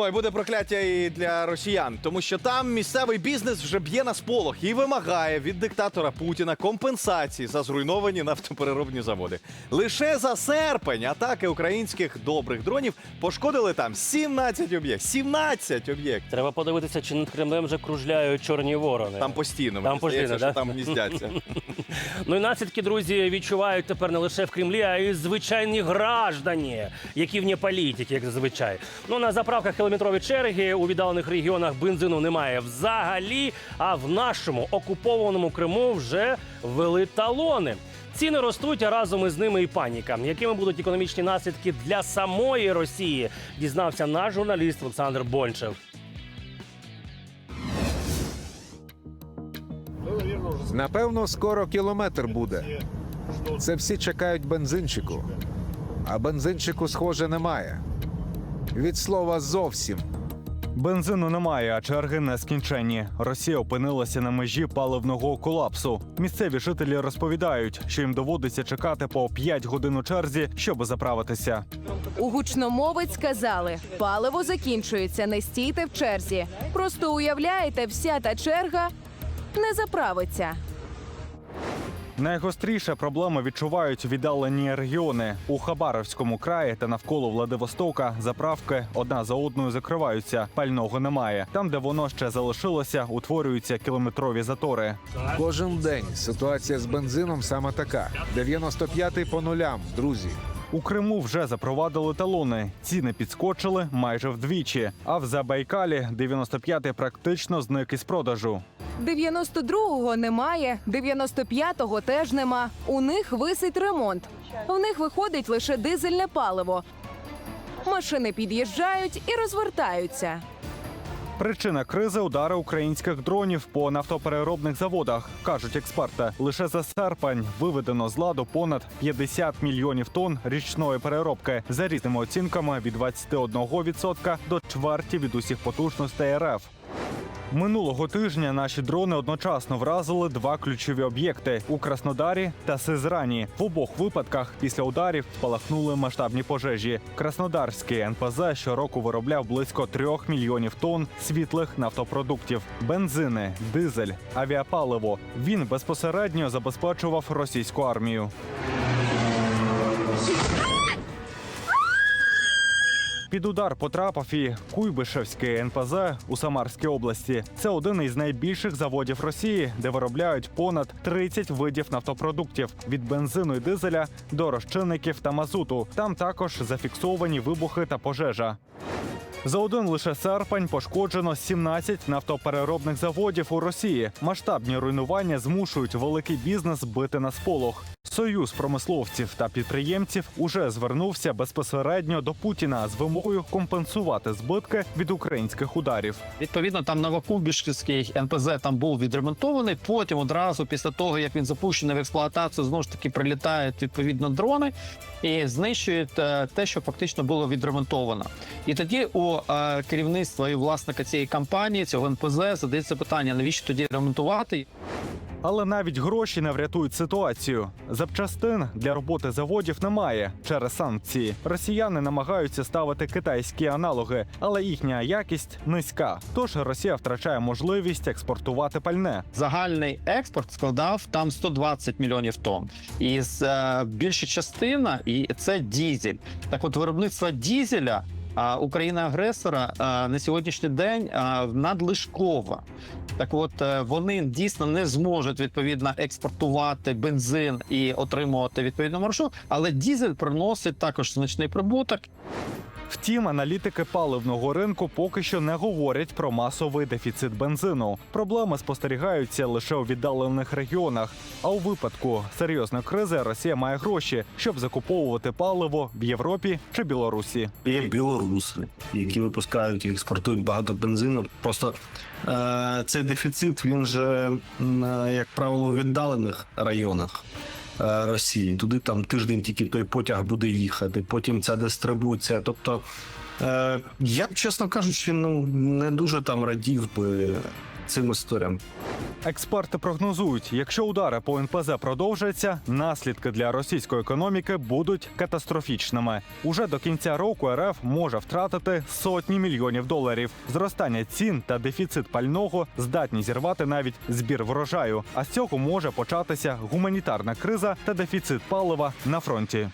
Ой, буде прокляття і для росіян, тому що там місцевий бізнес вже б'є на сполох і вимагає від диктатора Путіна компенсації за зруйновані нафтопереробні заводи. Лише за серпень атаки українських добрих дронів пошкодили там 17 об'єктів. 17 об'єктів. Треба подивитися, чи над Кремлем вже кружляють чорні ворони. Там постійно Там мені здається, постійно, що там гніздяться. Ну і наслідки, друзі, відчувають тепер не лише в Кремлі, а й звичайні граждані, які вне політики, як зазвичай. Ну на заправках кілометрові черги у віддалених регіонах бензину немає взагалі. А в нашому окупованому Криму вже ввели талони. Ціни ростуть, а разом із ними і паніка. Якими будуть економічні наслідки для самої Росії? Дізнався наш журналіст Олександр Бончев. Напевно, скоро кілометр буде. Це всі чекають бензинчику. А бензинчику, схоже, немає. Від слова зовсім. Бензину немає, а черги нескінченні. Росія опинилася на межі паливного колапсу. Місцеві жителі розповідають, що їм доводиться чекати по 5 годин у черзі, щоб заправитися. У гучномовець сказали: паливо закінчується, не стійте в черзі. Просто уявляєте, вся та черга не заправиться. Найгостріше проблеми відчувають віддалені регіони у Хабаровському краї та навколо Владивостока. Заправки одна за одною закриваються. Пального немає. Там, де воно ще залишилося, утворюються кілометрові затори. Кожен день ситуація з бензином саме така: 95-й по нулям, друзі. У Криму вже запровадили талони. Ціни підскочили майже вдвічі. А в Забайкалі 95-й практично зник із продажу. 92-го немає, 95-го теж нема. У них висить ремонт. В них виходить лише дизельне паливо. Машини під'їжджають і розвертаються. Причина кризи удари українських дронів по нафтопереробних заводах, кажуть експерти. Лише за серпень виведено з ладу понад 50 мільйонів тонн річної переробки за різними оцінками від 21% до чверті від усіх потужностей РФ. Минулого тижня наші дрони одночасно вразили два ключові об'єкти у Краснодарі та Сизрані. В обох випадках після ударів спалахнули масштабні пожежі. Краснодарський НПЗ щороку виробляв близько трьох мільйонів тонн світлих нафтопродуктів, бензини, дизель, авіапаливо. Він безпосередньо забезпечував російську армію. Під удар потрапив і Куйбишевський НПЗ у Самарській області. Це один із найбільших заводів Росії, де виробляють понад 30 видів нафтопродуктів від бензину і дизеля до розчинників та мазуту. Там також зафіксовані вибухи та пожежа. За один лише серпень пошкоджено 17 нафтопереробних заводів у Росії. Масштабні руйнування змушують великий бізнес бити на сполох. Союз промисловців та підприємців уже звернувся безпосередньо до Путіна з вимогою компенсувати збитки від українських ударів. Відповідно, там Новокубішківський НПЗ там був відремонтований. Потім одразу після того, як він запущений в експлуатацію, знову ж таки прилітають відповідно дрони і знищують е, те, що фактично було відремонтовано. І тоді у е, керівництва і власника цієї компанії, цього НПЗ, задається питання: навіщо тоді ремонтувати? Але навіть гроші не врятують ситуацію. Запчастин для роботи заводів немає через санкції. Росіяни намагаються ставити китайські аналоги, але їхня якість низька. Тож Росія втрачає можливість експортувати пальне. Загальний експорт складав там 120 мільйонів тонн. І з, е, більша частина, і це дізель. Так, от виробництво дізеля. А Україна-агресора на сьогоднішній день надлишкова. Так, от е, вони дійсно не зможуть відповідно експортувати бензин і отримувати відповідну маршрут, але дізель приносить також значний прибуток. Втім, аналітики паливного ринку поки що не говорять про масовий дефіцит бензину. Проблеми спостерігаються лише у віддалених регіонах. А у випадку серйозної кризи Росія має гроші, щоб закуповувати паливо в Європі чи Білорусі. Є білоруси, які випускають і експортують багато бензину. Просто е, цей дефіцит він же, е, як правило, у віддалених районах. Е, Росії туди там тиждень тільки той потяг буде їхати, потім ця дистрибуція. Тобто, е, я б чесно кажучи, ну не дуже там радів би цим історіям. Експерти прогнозують, якщо удари по НПЗ продовжаться, наслідки для російської економіки будуть катастрофічними. Уже до кінця року РФ може втратити сотні мільйонів доларів. Зростання цін та дефіцит пального здатні зірвати навіть збір врожаю. А з цього може початися гуманітарна криза та дефіцит палива на фронті.